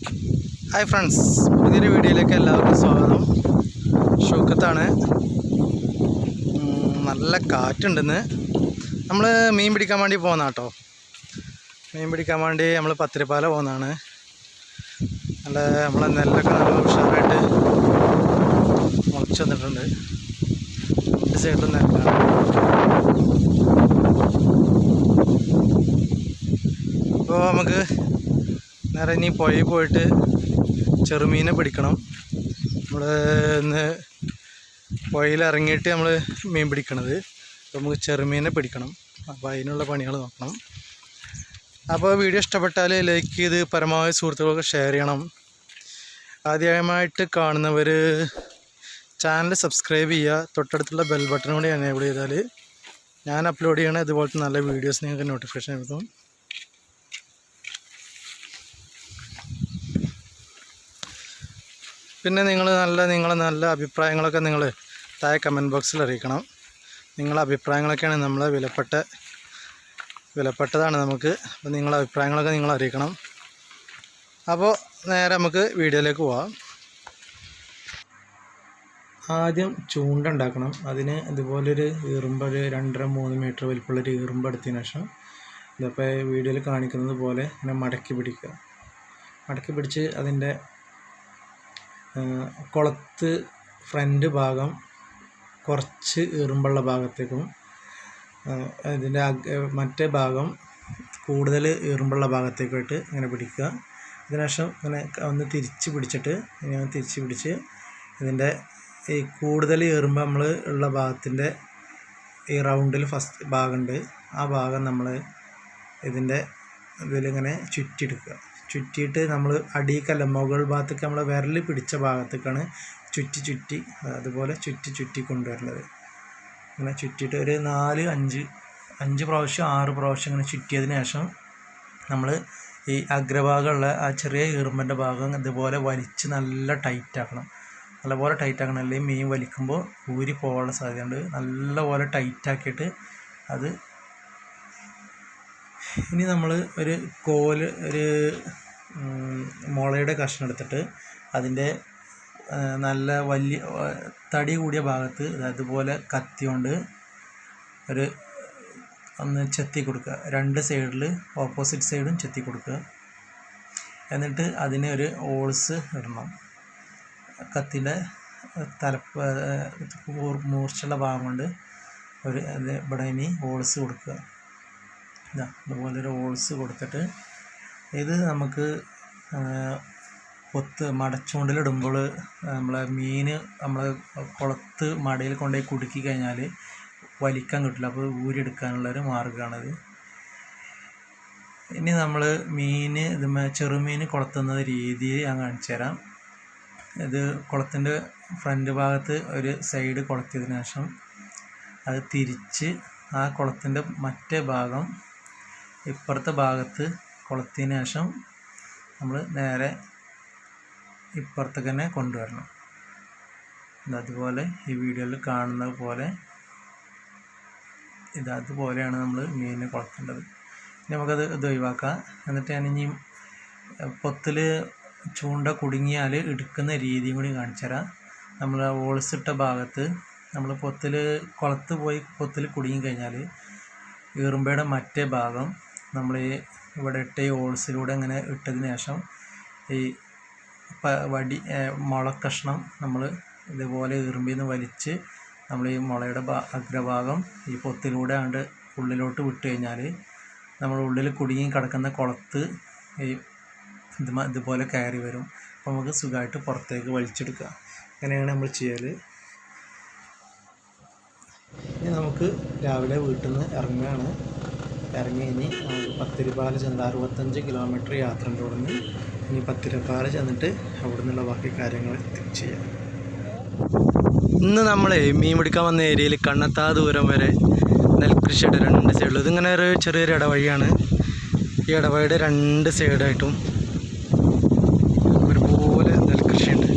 Hi friends പുതിയൊരു വീഡിയോയിലേക്ക് എല്ലാവർക്കും സ്വാഗതം. ഷൂക്കത്താണ്. നല്ല കാറ്റുണ്ടെന്ന്. നമ്മൾ മീൻ പിടിക്കാൻ വേണ്ടി പോകുന്ന കേട്ടോ മീൻ പിടിക്കാൻ വേണ്ടി നമ്മൾ പത്തിരിപ്പാല പോകുന്നതാണ് നല്ല നമ്മളെ നെല്ലൊക്കെ നല്ല ഉഷാറായിട്ട് മുളച്ച് വന്നിട്ടുണ്ട്. സൈഡിലും നെല്ലാണ്. അപ്പോൾ നമുക്ക് നേരെ ഇനി പുഴയിൽ പോയിട്ട് ചെറുമീനെ പിടിക്കണം. നമ്മൾ ഇന്ന് പുഴയിൽ ഇറങ്ങിയിട്ട് നമ്മൾ മീൻ പിടിക്കണത്. നമുക്ക് ചെറുമീനെ പിടിക്കണം. അപ്പോൾ അതിനുള്ള പണികൾ നോക്കണം. അപ്പോൾ വീഡിയോ ഇഷ്ടപ്പെട്ടാൽ ലൈക്ക് ചെയ്ത് പരമാവധി സുഹൃത്തുക്കൾക്ക് ഷെയർ ചെയ്യണം. ആദ്യമായിട്ട് കാണുന്നവർ ചാനൽ സബ്സ്ക്രൈബ് ചെയ്യുക. തൊട്ടടുത്തുള്ള ബെൽ ബട്ടൺ കൂടി എനേബിൾ ചെയ്താൽ ഞാൻ അപ്ലോഡ് ചെയ്യണ ഇതുപോലത്തെ നല്ല വീഡിയോസ് നിങ്ങൾക്ക് നോട്ടിഫിക്കേഷൻ കിട്ടും പിന്നെ നിങ്ങൾ നല്ല നിങ്ങളെ നല്ല അഭിപ്രായങ്ങളൊക്കെ നിങ്ങൾ താഴെ കമന്റ് ബോക്സിൽ അറിയിക്കണം. നിങ്ങളെ അഭിപ്രായങ്ങളൊക്കെയാണ് നമ്മൾ വിലപ്പെട്ട വിലപ്പെട്ടതാണ് നമുക്ക്. അപ്പോൾ നിങ്ങളുടെ അഭിപ്രായങ്ങളൊക്കെ നിങ്ങൾ അറിയിക്കണം. അപ്പോൾ നേരെ നമുക്ക് വീഡിയോയിലേക്ക് പോവാം. ആദ്യം ചൂണ്ട ഉണ്ടാക്കണം. അതിന് ഇതുപോലൊരു ഈറുമ്പ് ഒരു രണ്ടര മൂന്ന് മീറ്റർ വലിപ്പമുള്ളൊരു ഈറുമ്പ് എടുത്തതിന് ശേഷം ഇതിപ്പോൾ വീഡിയോയിൽ കാണിക്കുന്നത് പോലെ ഇങ്ങനെ മടക്കി പിടിക്കുക. മടക്കി പിടിച്ച് അതിന്റെ കുളത്ത് ഫ്രണ്ട് ഭാഗം കുറച്ച് ഈറുമ്പുള്ള ഭാഗത്തേക്കും ഇതിന്റെ മറ്റേ ഭാഗം കൂടുതൽ ഈറുമ്പുള്ള ഭാഗത്തേക്കായിട്ട് ഇങ്ങനെ പിടിക്കുക. അതിനുശേഷം ഇങ്ങനെ ഒന്ന് തിരിച്ച് പിടിച്ചിട്ട് ഇങ്ങനെ തിരിച്ച് പിടിച്ച് ഇതിന്റെ ഈ കൂടുതൽ ഏറുമ്പോൾ നമ്മൾ ഉള്ള ഭാഗത്തിന്റെ ഈ റൗണ്ടിൽ ഫസ്റ്റ് ഭാഗമുണ്ട്. ആ ഭാഗം നമ്മൾ ഇതിന്റെ ഇതിലിങ്ങനെ ചുറ്റിയെടുക്കുക. ചുറ്റിയിട്ട് നമ്മൾ അടിയിക്കല്ല മുകൾ ഭാഗത്തേക്ക് നമ്മൾ വിരൽ പിടിച്ച ഭാഗത്തേക്കാണ് ചുറ്റി ചുറ്റി അതുപോലെ ചുറ്റി ചുറ്റി കൊണ്ടുവരുന്നത്. അങ്ങനെ ചുറ്റിയിട്ട് ഒരു നാല് അഞ്ച് അഞ്ച് പ്രാവശ്യം ആറ് പ്രാവശ്യം ഇങ്ങനെ ചുറ്റിയതിന് ശേഷം നമ്മൾ ഈ അഗ്രഭാഗമുള്ള ആ ചെറിയ ഈർമ്മന്റെ ഭാഗം ഇതുപോലെ വലിച്ച് നല്ല ടൈറ്റ് ആക്കണം നല്ലപോലെ ടൈറ്റ് ആക്കണം അല്ലെങ്കിൽ മീൻ വലിക്കുമ്പോൾ ഊരി പോകാനുള്ള സാധ്യതയുണ്ട്. നല്ലപോലെ ടൈറ്റ് ആക്കിയിട്ട് അത് ഇനി നമ്മൾ ഒരു കോൽ ഒരു മുളയുടെ കഷ്ണം എടുത്തിട്ട് അതിന്റെ നല്ല വലിയ തടി കൂടിയ ഭാഗത്ത് അതുപോലെ കത്തി കൊണ്ട് ഒരു ഒന്ന് ചെത്തി കൊടുക്കുക. രണ്ട് സൈഡിൽ ഓപ്പോസിറ്റ് സൈഡും ചെത്തി കൊടുക്കുക. എന്നിട്ട് അതിന് ഒരു ഓൾസ് ഇടണം. കത്തിന്റെ തലപ്പ് മൂർച്ചുള്ള ഭാഗം കൊണ്ട് ഒരു ഇവിടെ ഇനി ഓൾസ് കൊടുക്കുക. ഇതാ ഇതുപോലെ ഹോൾസ് കൊടുത്തിട്ട് ഇത് നമുക്ക് കൊത്ത് മടച്ചുകൊണ്ടിലിടുമ്പോൾ നമ്മളെ മീൻ നമ്മൾ കുളത്ത് മടയിൽ കൊണ്ടുപോയി കുടുക്കി കഴിഞ്ഞാൽ വലിക്കാൻ കിട്ടില്ല. അപ്പോൾ ഊരിയെടുക്കാനുള്ളൊരു മാർഗമാണത്. ഇനി നമ്മൾ മീൻ ഇത് ചെറുമീൻ കൊളത്തുന്ന രീതി ഞാൻ കാണിച്ചു തരാം. ഇത് കുളത്തിന്റെ ഫ്രണ്ട് ഭാഗത്ത് ഒരു സൈഡ് കൊളത്തിയതിനു ശേഷം അത് തിരിച്ച് ആ കുളത്തിന്റെ മറ്റേ ഭാഗം ഇപ്പുറത്തെ ഭാഗത്ത് കുളത്തിന് ശേഷം നമ്മൾ നേരെ ഇപ്പുറത്തേക്ക് തന്നെ കൊണ്ടുവരണം. അതുപോലെ ഈ വീഡിയോയിൽ കാണുന്ന പോലെ ഇത് അതുപോലെയാണ് നമ്മൾ മീനിനെ കുളത്തേണ്ടത്. നമുക്കത് ഇത് ഒഴിവാക്കാം. എന്നിട്ട് ഞാൻ ഇനി പൊത്തിൽ ചൂണ്ട കുടുങ്ങിയാൽ എടുക്കുന്ന രീതിയും കൂടി കാണിച്ചുതരാം നമ്മൾ ഓൾസ് ഇട്ട ഭാഗത്ത് നമ്മൾ പൊത്തിൽ കുളത്ത് പോയി പൊത്തിൽ കുടുങ്ങി കഴിഞ്ഞാൽ ഈറുമ്പയുടെ മറ്റേ ഭാഗം നമ്മൾ ഈ ഇവിടെ ഇട്ട ഈ ഓൾസിലൂടെ ഇങ്ങനെ ഇട്ടതിന് ശേഷം ഈ വടി മുളക്കഷ്ണം നമ്മൾ ഇതുപോലെ ഇറുമ്പിൽ നിന്ന് വലിച്ച് നമ്മൾ ഈ മുളയുടെ അഗ്രഭാഗം ഈ പൊത്തിലൂടെ ആണ്ട് ഉള്ളിലോട്ട് വിട്ട് കഴിഞ്ഞാൽ നമ്മൾ ഉള്ളിൽ കുടുങ്ങി കിടക്കുന്ന കുളത്ത് ഈ ഇത് ഇതുപോലെ കയറി വരും. അപ്പോൾ നമുക്ക് സുഖമായിട്ട് പുറത്തേക്ക് വലിച്ചെടുക്കുക. അങ്ങനെയാണ് നമ്മൾ ചെയ്യൽ ഇനി നമുക്ക് രാവിലെ വീട്ടിൽ നിന്ന് ഇറങ്ങുകയാണ്. ഇറങ്ങി ഇനി പത്തിരിപ്പാല ചെന്ന് അറുപത്തഞ്ച് കിലോമീറ്റർ യാത്ര തുടങ്ങി ഇനി പത്തിരിപ്പാല ചെന്നിട്ട് അവിടെ നിന്നുള്ള ബാക്കി കാര്യങ്ങൾ ചെയ്യാം. ഇന്ന് നമ്മൾ മീൻ പിടിക്കാൻ വന്ന ഏരിയയിൽ കണ്ണത്താ ദൂരം വരെ നെൽകൃഷിയുടെ രണ്ട് സൈഡിലും ഇതിങ്ങനെ ഒരു ചെറിയൊരു ഇടവഴിയാണ്. ഈ ഇടവഴിയുടെ രണ്ട് സൈഡായിട്ടും ഒരുപോലെ നെൽകൃഷിയുണ്ട്.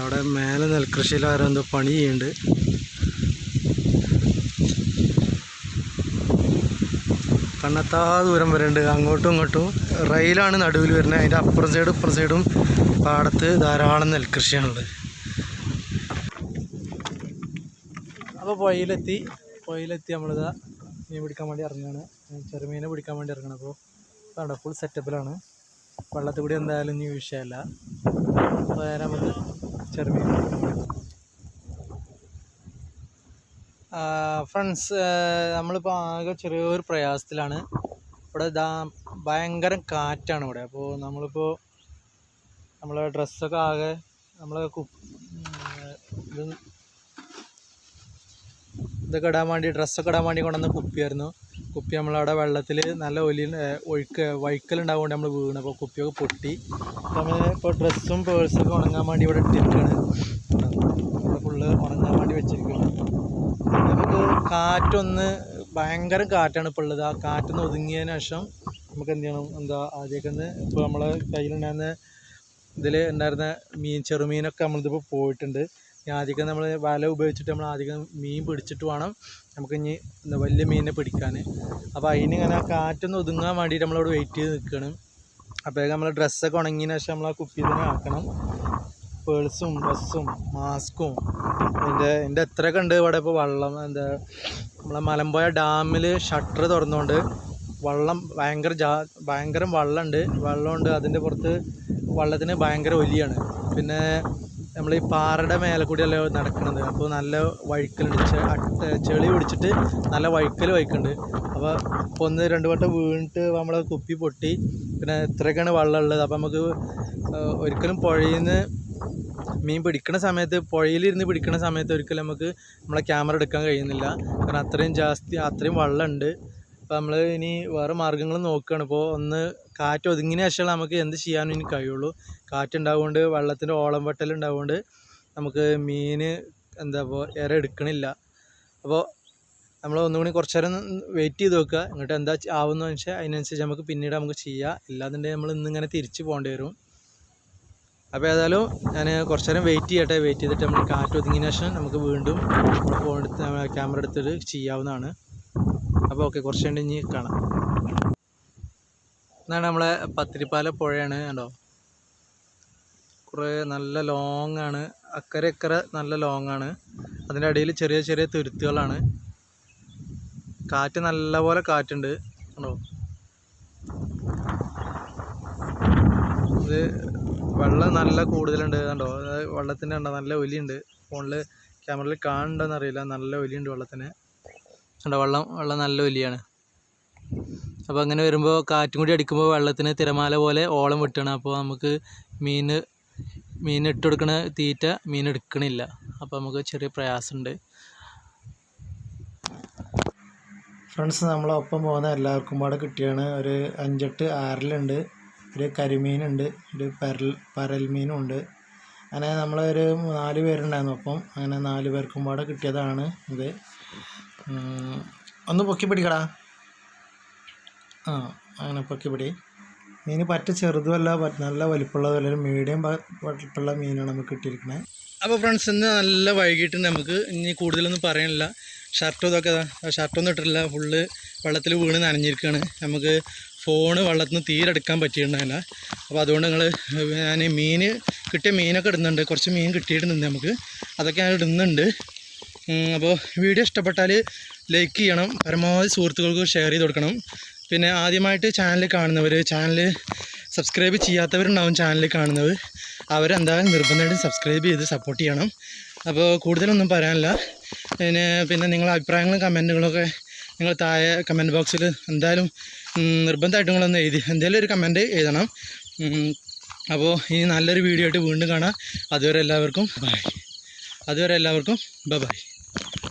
അവിടെ മേലെ നെൽകൃഷിയിൽ ആരോ എന്തോ പണി ചെയ്യുന്നുണ്ട്. കണ്ണെത്താ ദൂരം വരെ ഉണ്ട് അങ്ങോട്ടും ഇങ്ങോട്ടും. റെയിലാണ് നടുവിൽ വരുന്നത്. അതിന്റെ അപ്പുറം സൈഡും ഇപ്പുറം സൈഡും പാടത്ത് ധാരാളം നെൽകൃഷിയാണുള്ളത്. അപ്പോൾ പുഴയിലെത്തി പുഴയിലെത്തി നമ്മളിതാ മീൻ പിടിക്കാൻ വേണ്ടി ഇറങ്ങുകയാണ് ചെറുമീനെ പിടിക്കാൻ വേണ്ടി ഇറങ്ങണം. അപ്പോൾ കണ്ടോ ഫുൾ സെറ്റപ്പിലാണ് വെള്ളത്തിൽ കൂടി എന്തായാലും ഇനി വിഷയമല്ല അപ്പോൾ നമുക്ക് ചെറുമീൻ പിടിക്കാൻ വേണ്ടി ഫ്രണ്ട്സ് നമ്മളിപ്പോൾ ആകെ ചെറിയൊരു പ്രയാസത്തിലാണ്. ഇവിടെ ദാ ഭയങ്കര കാറ്റാണ് ഇവിടെ. അപ്പോൾ നമ്മളിപ്പോൾ നമ്മളെ ഡ്രസ്സൊക്കെ ആകെ നമ്മൾ ഇതൊക്കെ ഇടാൻ വേണ്ടി ഡ്രസ്സൊക്കെ ഇടാൻ വേണ്ടി കൊണ്ടുവന്ന കുപ്പിയായിരുന്നു. കുപ്പി നമ്മളവിടെ വെള്ളത്തിൽ നല്ല ഒലി ഒഴുക്ക് വഴുക്കലുണ്ടാവുകൊണ്ട് നമ്മൾ വീണ്. അപ്പോൾ കുപ്പിയൊക്കെ പൊട്ടി. നമ്മൾ ഇപ്പോൾ ഡ്രസ്സും പേഴ്സൊക്കെ ഉണങ്ങാൻ വേണ്ടി ഇവിടെ ഇട്ടിരിക്കുകയാണ് ഫുള്ള് ഉണങ്ങാൻ കാറ്റൊന്ന് ഭയങ്കര കാറ്റാണ് ഇപ്പോൾ ഉള്ളത്. ആ കാറ്റൊന്ന് ഒതുങ്ങിയതിന് ശേഷം നമുക്ക് എന്ത് ചെയ്യണം? എന്താ ആദ്യമൊക്കെ ഒന്ന് ഇപ്പോൾ നമ്മളെ കയ്യിലുണ്ടായിരുന്ന ഇതിൽ ഉണ്ടായിരുന്ന മീൻ ചെറുമീനൊക്കെ നമ്മളിതിപ്പോൾ പോയിട്ടുണ്ട്. ഇനി ആദ്യമൊക്കെ നമ്മൾ വല ഉപയോഗിച്ചിട്ട് നമ്മൾ ആദ്യം മീൻ പിടിച്ചിട്ട് വേണം നമുക്ക് ഇനി എന്താ വലിയ മീനിനെ പിടിക്കാൻ അപ്പോൾ അതിനിങ്ങനെ കാറ്റൊന്ന് ഒതുങ്ങാൻ വേണ്ടിയിട്ട് നമ്മളവിടെ വെയിറ്റ് ചെയ്ത് നിൽക്കുകയാണ് അപ്പോഴേക്കും നമ്മൾ ഡ്രസ്സൊക്കെ ഉണങ്ങിയതിന് ശേഷം നമ്മൾ ആ കുപ്പി തന്നെ ആക്കണം. പേഴ്സും ബസ്സും മാസ്കും. എന്റെ എന്റെ എത്രയൊക്കെ ഉണ്ട് ഇവിടെ ഇപ്പോൾ വെള്ളം എന്താ നമ്മളെ മലമ്പുഴ ഡാമിൽ ഷട്ടർ തുറന്നുകൊണ്ട് വെള്ളം ഭയങ്കര ജാ ഭയങ്കരം വെള്ളമുണ്ട് വെള്ളമുണ്ട് അതിന്റെ പുറത്ത് വെള്ളത്തിന് ഭയങ്കര ഒലിയാണ്. പിന്നെ നമ്മൾ ഈ പാറയുടെ മേലെ കൂടിയല്ലേ നടക്കുന്നത് അപ്പോൾ നല്ല വഴുക്കലുണ്ട്. ചെളി പിടിച്ചിട്ട് നല്ല വഴുക്കൽ വഹിക്കുന്നുണ്ട് അപ്പോൾ ഇപ്പോൾ ഒന്ന് രണ്ട് വട്ടം വീണിട്ട് നമ്മളെ കുപ്പി പൊട്ടി. പിന്നെ ഇത്രയൊക്കെയാണ് വെള്ളം ഉള്ളത് അപ്പോൾ നമുക്ക് ഒരിക്കലും പുഴയിൽ നിന്ന് മീൻ പിടിക്കുന്ന സമയത്ത് പുഴയിലിരുന്ന് പിടിക്കുന്ന സമയത്ത് ഒരിക്കലും നമുക്ക് നമ്മളെ ക്യാമറ എടുക്കാൻ കഴിയുന്നില്ല. കാരണം അത്രയും ജാസ്തി അത്രയും വെള്ളമുണ്ട്. അപ്പോൾ നമ്മൾ ഇനി വേറെ മാർഗങ്ങൾ നോക്കുകയാണ്. ഇപ്പോൾ ഒന്ന് കാറ്റ് ഒതുങ്ങിയ ശേഷം നമുക്ക് എന്ത് ചെയ്യാനും ഇനി കഴിയുള്ളൂ. കാറ്റുണ്ടാവുകൊണ്ട് വെള്ളത്തിന്റെ ഓളം വെട്ടലുണ്ടാവുകൊണ്ട് നമുക്ക് മീൻ എന്താ ഇപ്പോൾ ഏറെ എടുക്കണില്ല. അപ്പോൾ നമ്മൾ ഒന്നുകൂടി കുറച്ച് നേരം വെയിറ്റ് ചെയ്ത് നോക്കുക. എന്നിട്ട് എന്താ ആവുന്നതെന്ന് വെച്ചാൽ അതിനനുസരിച്ച് നമുക്ക് പിന്നീട് നമുക്ക് ചെയ്യാം. ഇല്ലാന്നുണ്ടെങ്കിൽ നമ്മൾ ഇന്നിങ്ങനെ തിരിച്ച് പോകേണ്ടി വരും. അപ്പോൾ ഏതായാലും ഞാൻ കുറച്ച് നേരം വെയിറ്റ് ചെയ്യട്ടെ. വെയിറ്റ് ചെയ്തിട്ട് നമ്മൾ കാറ്റ് ഒതുങ്ങിയ ശേഷം നമുക്ക് വീണ്ടും നമ്മുടെ ഫോൺ എടുത്ത് ക്യാമറ എടുത്തിട്ട് ചെയ്യാവുന്നതാണ്. അപ്പോൾ ഓക്കെ കുറച്ച് കഴിഞ്ഞ് ഇനി കാണാം. എന്നാണ് നമ്മളെ പത്തിരിപ്പാല പുഴയാണ് കണ്ടോ? കുറേ നല്ല ലോങ് ആണ്. അക്കരെ അക്കരെ നല്ല ലോങ് ആണ്. അതിന്റെ ഇടയിൽ ചെറിയ ചെറിയ തുരുത്തുകളാണ്. കാറ്റ് നല്ലപോലെ കാറ്റുണ്ട്. കണ്ടോ? വെള്ളം നല്ല കൂടുതലുണ്ട് കണ്ടോ? വെള്ളത്തിന്റെ കണ്ടോ നല്ല ഒലിയുണ്ട്. ഫോണിൽ ക്യാമറയിൽ എന്ന് അറിയില്ല. നല്ല ഒലിയുണ്ട് വെള്ളത്തിന്. കണ്ടോ വെള്ളം വെള്ളം നല്ല ഒലിയാണ്. അപ്പോൾ അങ്ങനെ വരുമ്പോൾ കാറ്റും കൂടി അടിക്കുമ്പോൾ വെള്ളത്തിന് തിരമാല പോലെ ഓളം വെട്ടണം. അപ്പോൾ നമുക്ക് മീൻ മീൻ ഇട്ട് കൊടുക്കണ തീറ്റ മീൻ എടുക്കണില്ല. അപ്പോൾ നമുക്ക് ചെറിയ പ്രയാസമുണ്ട്. ഫ്രണ്ട്സ് നമ്മളൊപ്പം പോകുന്ന എല്ലാവർക്കും കൂടെ കിട്ടിയാണ്. ഒരു അഞ്ചെട്ട് ആറിലുണ്ട്. ഒരു കരിമീനുണ്ട് ഒരു പരൽ പരൽ മീനും ഉണ്ട് അങ്ങനെ നമ്മളൊരു നാല് പേരുണ്ടായിരുന്നു. അപ്പം അങ്ങനെ നാല് പേർക്കും പാടെ കിട്ടിയതാണ് ഇത്. ഒന്ന് പൊക്കി പിടിക്കടാ. ആ അങ്ങനെ പൊക്കി പിടി. മീൻ പറ്റ ചെറുതുമല്ല നല്ല വലിപ്പമുള്ളതല്ല മീഡിയം വലിപ്പമുള്ള മീനാണ് നമുക്ക് കിട്ടിയിരിക്കുന്നത് അപ്പോൾ ഫ്രണ്ട്സ് ഇന്ന് നല്ല വൈകിട്ട് നമുക്ക് ഇനി കൂടുതലൊന്നും പറയാനില്ല. ഷർട്ടും ഇതൊക്കെ ഷർട്ടൊന്നും ഇട്ടിട്ടില്ല. ഫുള്ള് വെള്ളത്തിൽ വീണ് നനഞ്ഞിരിക്കുകയാണ് നമുക്ക് ഫോണ് വെള്ളത്തിൽ നിന്ന് തീരെ പറ്റിയിട്ടുണ്ടായില്ല അപ്പോൾ അതുകൊണ്ട് നിങ്ങൾ ഞാൻ മീൻ കിട്ടിയ മീനൊക്കെ ഇടുന്നുണ്ട്. കുറച്ച് മീൻ കിട്ടിയിട്ടുണ്ട് നമുക്ക്. അതൊക്കെ ഞാൻ ഇടുന്നുണ്ട്. അപ്പോൾ വീഡിയോ ഇഷ്ടപ്പെട്ടാൽ ലൈക്ക് ചെയ്യണം. പരമാവധി സുഹൃത്തുക്കൾക്ക് ഷെയർ ചെയ്ത് കൊടുക്കണം. പിന്നെ ആദ്യമായിട്ട് ചാനൽ കാണുന്നവർ ചാനൽ സബ്സ്ക്രൈബ് ചെയ്യാത്തവരുണ്ടാവും ചാനൽ കാണുന്നവർ അവരെന്തായാലും നിർബന്ധമായിട്ടും സബ്സ്ക്രൈബ് ചെയ്ത് സപ്പോർട്ട് ചെയ്യണം. അപ്പോൾ കൂടുതലൊന്നും പറയാനില്ല. പിന്നെ പിന്നെ നിങ്ങളുടെ അഭിപ്രായങ്ങളും കമന്റുകളൊക്കെ നിങ്ങൾ താഴെ കമന്റ് ബോക്സിൽ എന്തായാലും നിർബന്ധമായിട്ട് നിങ്ങളൊന്ന് എഴുതി എന്തെങ്കിലും ഒരു കമന്റ് എഴുതണം. അപ്പോൾ ഇനി നല്ലൊരു വീഡിയോ ആയിട്ട് വീണ്ടും കാണാം. അതുവരെ എല്ലാവർക്കും ബൈ അതുവരെ എല്ലാവർക്കും ബൈ